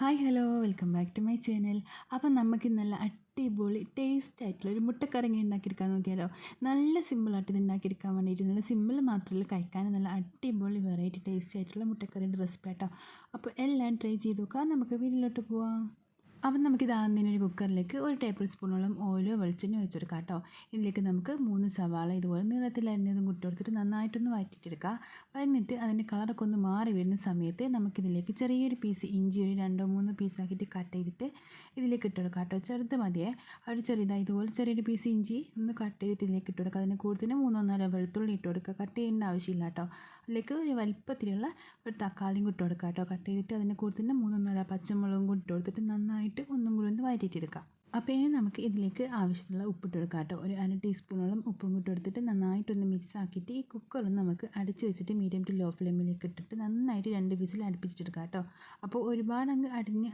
Hi hello welcome back to my channel അപ്പം നമുക്ക് നല്ല അടിപൊളി ടേസ്റ്റ് ആയിട്ടുള്ള ഒരു മുട്ടക്കറി ഇങ്ങനെ ഉണ്ടാക്കിയെടുക്കാൻ നോക്കിയാലോ? നല്ല സിമ്പിളായിട്ട് ഇത് ഉണ്ടാക്കിയെടുക്കാൻ വേണ്ടിയിട്ട് നല്ല സിമ്പിൾ മാത്രമല്ല കഴിക്കാൻ നല്ല അടിപൊളി വെറൈറ്റി ടേസ്റ്റ് ആയിട്ടുള്ള മുട്ടക്കറിന്റെ റെസിപ്പി ആട്ടോ. അപ്പോൾ എല്ലാം ട്രൈ ചെയ്ത് നോക്കാം. നമുക്ക് വീട്ടിലോട്ട് പോവാം. അപ്പം നമുക്കിത് ആദ്യം ഒരു കുക്കറിലേക്ക് ഒരു ടേബിൾ സ്പൂണോളം ഓയിലോ വെളിച്ചെണ്ണ ഒഴിച്ചെടുക്കാം കേട്ടോ ഇതിലേക്ക് നമുക്ക് മൂന്ന് സവാള ഇതുപോലെ നീളത്തിൽ അരിഞ്ഞതും കുട്ടി കൊടുത്തിട്ട് നന്നായിട്ടൊന്ന് വഴറ്റിയിട്ടെടുക്കുക എന്നിട്ട് അതിന്റെ കളറൊക്കെ ഒന്ന് മാറി വരുന്ന സമയത്ത് നമുക്കിതിലേക്ക് ചെറിയൊരു പീസ് ഇഞ്ചി ഒരു രണ്ടോ മൂന്നോ പീസാക്കിയിട്ട് കട്ട് ചെയ്തിട്ട് ഇതിലേക്ക് ഇട്ടെടുക്കാം കേട്ടോ. ചെറുത് മതിയേ. ഒരു ചെറിയതായി ഇതുപോലെ ചെറിയൊരു പീസ് ഇഞ്ചി ഒന്ന് കട്ട് ചെയ്തിട്ട് ഇതിലേക്ക് ഇട്ട് കൊടുക്കുക അതിന് കൂടുതൽ മൂന്നോ നാലോ വെളുത്തുള്ളി ഇട്ട് കൊടുക്കുക. കട്ട് ചെയ്യേണ്ട ആവശ്യമില്ല കേട്ടോ. അതിലേക്ക് ഒരു വലിപ്പത്തിലുള്ള ഒരു തക്കാളിയും ഇട്ട് കൊടുക്കുക കേട്ടോ. കട്ട് ചെയ്തിട്ട് അതിന് കൂടുതൽ മൂന്നോ നാലോ പച്ചമുളകും കൂടി കൊടുത്തിട്ട് നന്നായിട്ട് ഒന്നും കൂടി ഒന്ന് വഴറ്റിയിട്ടെടുക്കാം അപ്പോൾ ഇനി നമുക്ക് ഇതിലേക്ക് ആവശ്യത്തിനുള്ള ഉപ്പിട്ട് കൊടുക്കാം കേട്ടോ. ഒരു അര ടീസ്പൂണോളം ഉപ്പും കൂട്ടി എടുത്തിട്ട് നന്നായിട്ടൊന്ന് മിക്സ് ആക്കിയിട്ട് ഈ കുക്കറിൽ നമുക്ക് അടിച്ച് വെച്ചിട്ട് മീഡിയം ടു ലോ ഫ്ലെയിമിലേക്ക് ഇട്ടിട്ട് നന്നായിട്ട് രണ്ട് വിസിൽ അടുപ്പിച്ചിട്ടെടുക്കാം കേട്ടോ. അപ്പോൾ ഒരുപാട് അങ്ങ് അടിഞ്ഞ്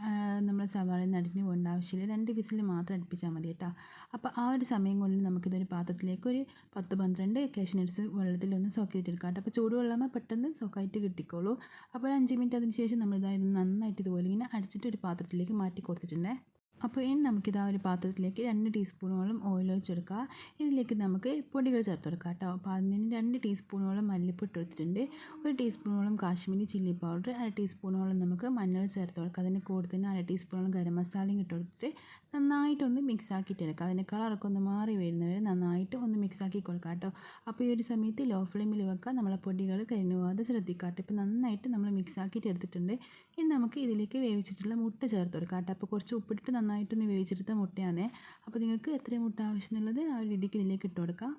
നമ്മൾ സവാളയിൽ നിന്ന് അടിഞ്ഞ് പോകേണ്ട ആവശ്യമില്ല. രണ്ട് വിസിൽ മാത്രം അടുപ്പിച്ചാൽ മതി കേട്ടോ. അപ്പോൾ ആ ഒരു സമയം കൊണ്ട് നമുക്കിതൊരു പാത്രത്തിലേക്ക് ഒരു പത്ത് പന്ത്രണ്ട് കാഷ്നട്ട്സ് വെള്ളത്തിലൊന്ന് സോക്ക് ചെയ്തിട്ടെടുക്കാം കേട്ടോ. അപ്പോൾ ചൂടുവെള്ളമാകുമ്പോൾ പെട്ടെന്ന് സോക്കായിട്ട് കിട്ടിക്കോളൂ. അപ്പോൾ ഒരു അഞ്ച് മിനിറ്റ് അതിന് ശേഷം നമ്മളിതായത് നന്നായിട്ട് ഇതുപോലെ ഇങ്ങനെ അടിച്ചിട്ട് ഒരു പാത്രത്തിലേക്ക് മാറ്റി കൊടുത്തിട്ടുണ്ട്. അപ്പോൾ ഇനി നമുക്കിത് ആ ഒരു പാത്രത്തിലേക്ക് രണ്ട് ടീസ്പൂണോളം ഓയിൽ ഒഴിച്ചെടുക്കുക ഇതിലേക്ക് നമുക്ക് പൊടികൾ ചേർത്ത് കൊടുക്കാം കേട്ടോ. അപ്പോൾ അതിന് രണ്ട് ടീസ്പൂണോളം മല്ലിപ്പൊട്ട് എടുത്തിട്ടുണ്ട് ഒരു ടീസ്പൂണോളം കാശ്മീരി ചില്ലി പൗഡർ അര ടീസ്പൂണോളം നമുക്ക് മഞ്ഞൾ ചേർത്ത് കൊടുക്കുക അതിന് കൂടെ തന്നെ അര ടീസ്പൂണോളം ഗരം മസാലയും ഇട്ട് കൊടുത്തിട്ട് നന്നായിട്ടൊന്ന് മിക്സ് ആക്കിയിട്ട് എടുക്കുക അതിന്റെ കളറൊക്കെ ഒന്ന് മാറി വരുന്നവരെ നന്നായിട്ട് ഒന്ന് മിക്സ് ആക്കി കൊടുക്കുക കേട്ടോ. അപ്പോൾ ഈ ഒരു സമയത്ത് ലോ ഫ്ലെയിമിൽ വെക്കുക നമ്മളെ പൊടികൾ കരിഞ്ഞു പോകാതെ ശ്രദ്ധിക്കുക കേട്ടോ. ഇപ്പോൾ നന്നായിട്ട് നമ്മൾ മിക്സ് ആക്കിയിട്ട് എടുത്തിട്ടുണ്ട് ഇനി നമുക്ക് ഇതിലേക്ക് വേവിച്ചിട്ടുള്ള മുട്ട ചേർത്ത് കൊടുക്കാം കേട്ടോ. അപ്പോൾ കുറച്ച് ഉപ്പിട്ടിട്ട് നന്നായിട്ടൊന്ന് വേവിച്ചെടുത്ത മുട്ടയാണ്. അപ്പോൾ നിങ്ങൾക്ക് എത്രയും മുട്ട ആവശ്യമുള്ളത് ആ ഒരു രീതിക്ക് ഇതിലേക്ക് ഇട്ട് കൊടുക്കാം.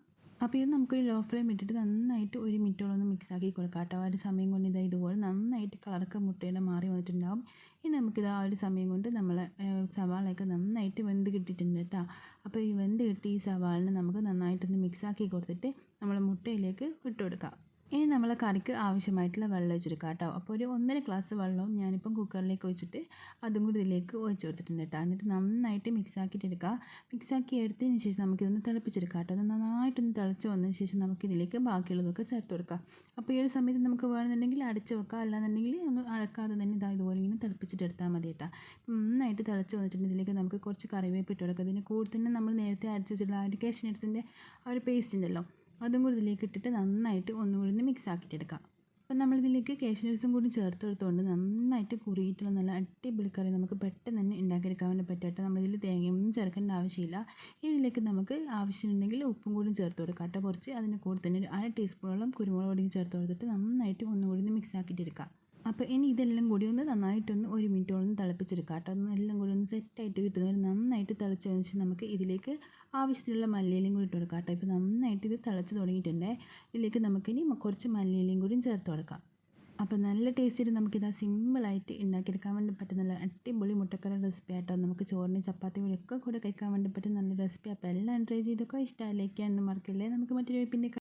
അപ്പോൾ ഇത് നമുക്കൊരു ലോ ഫ്ലെയിം ഇട്ടിട്ട് നന്നായിട്ട് ഒരു മിനിറ്റോളം ഒന്ന് മിക്സ് ആക്കി കൊടുക്കാം കേട്ടോ. ആ ഒരു സമയം കൊണ്ട് ഇതാ ഇതുപോലെ നന്നായിട്ട് കളറൊക്കെ മുട്ടയുടെ മാറി വന്നിട്ടുണ്ടാകും ഇനി നമുക്കിത് ആ ഒരു സമയം കൊണ്ട് നമ്മൾ സവാളയൊക്കെ നന്നായിട്ട് വെന്ത് കിട്ടിയിട്ടുണ്ട് കേട്ടോ. അപ്പോൾ ഈ വെന്ത് കിട്ടി ഈ സവാളിനെ നമുക്ക് നന്നായിട്ടൊന്ന് മിക്സ് ആക്കി കൊടുത്തിട്ട് നമ്മൾ മുട്ടയിലേക്ക് ഇട്ട് കൊടുക്കാം. ഇനി നമ്മൾ കറിക്ക് ആവശ്യമായിട്ടുള്ള വെള്ളം ഒഴിച്ചെടുക്കുക കേട്ടോ. അപ്പോൾ ഒരു ഒന്നര ഗ്ലാസ് വെള്ളവും ഞാനിപ്പം കുക്കറിലേക്ക് ഒഴിച്ചിട്ട് അതും കൂടി ഇതിലേക്ക് ഒഴിച്ച് കൊടുത്തിട്ടുണ്ട് കേട്ടോ. എന്നിട്ട് നന്നായിട്ട് മിക്സ് ആക്കിയിട്ട് എടുക്കുക മിക്സ് ആക്കി എടുത്തതിന് ശേഷം നമുക്കിതൊന്ന് തിളപ്പിച്ചെടുക്കാം കേട്ടോ. ഒന്ന് നന്നായിട്ടൊന്ന് തിളച്ച് വന്നതിന് ശേഷം നമുക്കിതിലേക്ക് ബാക്കിയുള്ളതൊക്കെ ചേർത്ത് കൊടുക്കാം. അപ്പോൾ ഈ ഒരു സമയത്ത് നമുക്ക് വേണമെന്നുണ്ടെങ്കിൽ അടച്ച് വെക്കാം. അല്ലാന്നുണ്ടെങ്കിൽ ഒന്ന് അടക്കാതെ തന്നെ ഇതാ ഇതുപോലെ ഇങ്ങനെ തിളപ്പിച്ചിട്ട് എടുത്താൽ മതി കേട്ടോ. നന്നായിട്ട് തിളച്ച് വന്നിട്ടുണ്ട്. ഇതിലേക്ക് നമുക്ക് കുറച്ച് കറിവേപ്പ് ഇട്ട് കൊടുക്കാം. ഇതിന് കൂടുതൽ തന്നെ നമ്മൾ നേരത്തെ അരച്ച് വെച്ചിട്ടുള്ള ആ ഒരു കാഷ്നട്സിന്റെ ആ ഒരു പേസ്റ്റ് ഉണ്ടല്ലോ. അതും കൂടി ഇതിലേക്ക് ഇട്ടിട്ട് നന്നായിട്ട് ഒന്നുകൂടി ഒന്ന് മിക്സ് ആക്കിയിട്ടെടുക്കാം. അപ്പം നമ്മളിതിലേക്ക് കാഷ്നട്സും കൂടി ചേർത്ത് കൊടുത്തുകൊണ്ട് നന്നായിട്ട് കുറിയിട്ടുള്ള നല്ല അടിപൊളി കറി നമുക്ക് പെട്ടെന്ന് തന്നെ ഉണ്ടാക്കിയെടുക്കാൻ വേണ്ടി പറ്റട്ടെ നമ്മളിതിൽ തേങ്ങയൊന്നും ചേർക്കേണ്ട ആവശ്യമില്ല. ഇതിലേക്ക് നമുക്ക് ആവശ്യമുണ്ടെങ്കിൽ ഉപ്പും കൂടി ചേർത്ത് കൊടുക്കാം കേട്ടോ കുറച്ച്. അതിന് കൂടെ തന്നെ ഒരു അര ടീസ്പൂണോളം കുരുമുളക് പൊടിയും ചേർത്ത് കൊടുത്തിട്ട് നന്നായിട്ട് ഒന്നുകൂടി ഒന്ന് മിക്സ് ആക്കിയിട്ടെടുക്കാം. അപ്പോൾ ഇനി ഇതെല്ലാം കൂടി ഒന്ന് നന്നായിട്ടൊന്ന് ഒരു മിനിറ്റോളം തിളപ്പിച്ചെടുക്കുക കേട്ടോ. എല്ലാം കൂടി ഒന്ന് സെറ്റായിട്ട് കിട്ടുന്നവർ നന്നായിട്ട് തിളച്ച് ശേഷം നമുക്ക് ഇതിലേക്ക് ആവശ്യത്തിനുള്ള മല്ലിയിലയും കൂടി ഇട്ട് കൊടുക്കാം കേട്ടോ. ഇപ്പോൾ നന്നായിട്ട് ഇത് തിളച്ച് തുടങ്ങിയിട്ടുണ്ട്. ഇതിലേക്ക് നമുക്കിനി കുറച്ച് മല്ലിയിലയും കൂടി ചേർത്ത് കൊടുക്കാം. അപ്പോൾ നല്ല ടേസ്റ്റിൽ ആ സിമ്പിളായിട്ട് ഉണ്ടാക്കിയെടുക്കാൻ വേണ്ടി പറ്റുന്ന നല്ല അടിപൊളി മുട്ടക്കറി റെസിപ്പി ആട്ടോ. നമുക്ക് ചോറിന് ചപ്പാത്തി ഒക്കെ കൂടെ കഴിക്കാൻ വേണ്ടി പറ്റുന്ന നല്ല റെസിപ്പി അപ്പോൾ എല്ലാം ട്രൈ ചെയ്തൊക്കെ ഇഷ്ടമായി ലൈക്ക് ചെയ്യാനൊന്നും മറക്കില്ലേ? നമുക്ക് മറ്റൊരു പിന്നെ